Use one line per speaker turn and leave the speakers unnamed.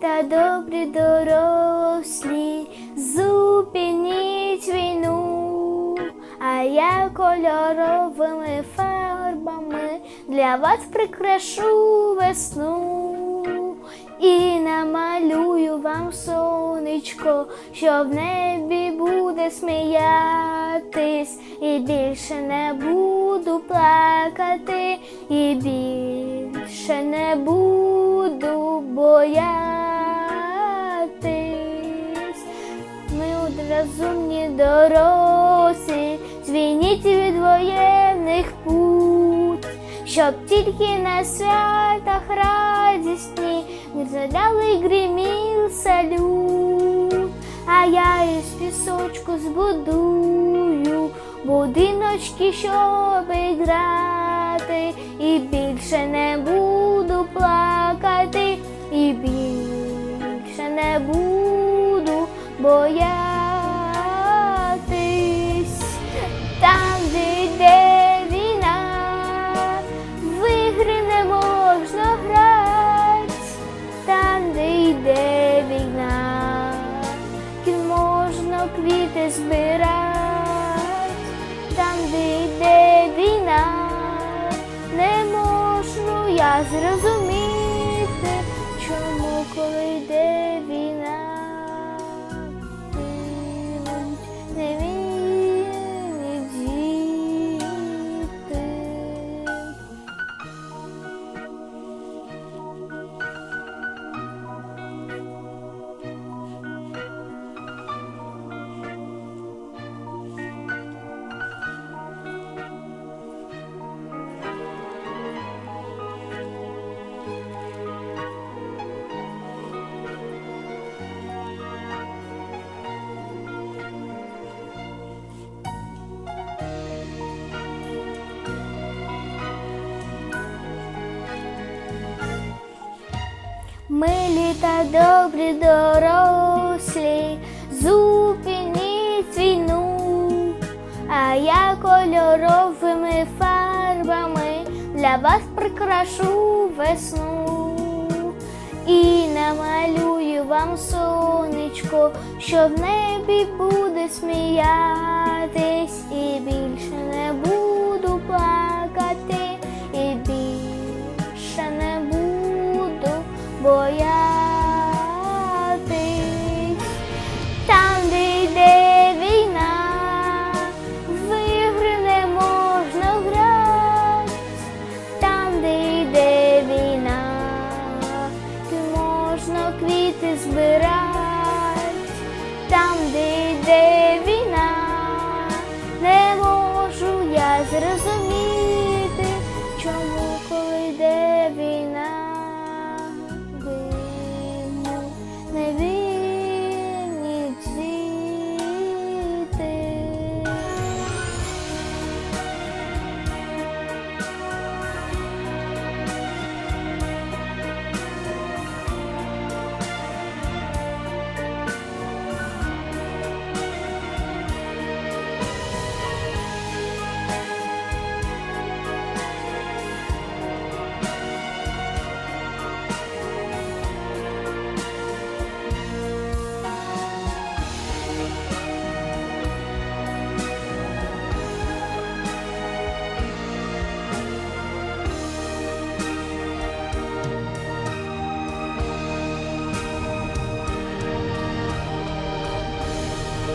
та добрі дорослі, зупиніть війну, а я кольоровими фарбами для вас прикрашу весну. І намалюю вам сонечко, що в небі буде сміятись, і більше не буду плакати, і більше не буду боятись. Розумні дорослі, звільніть від воєнних путь, щоб тільки на святах радісні не задали гримів салют, а я із пісочку збудую будиночки, щоб грати, і більше не буду зрозуміти, чому коли йде Милі та добрі дорослі, зупиніть війну, а я кольоровими фарбами для вас прикрашу весну. І намалюю вам сонечко, що в небі буде сміятись, і більше не буду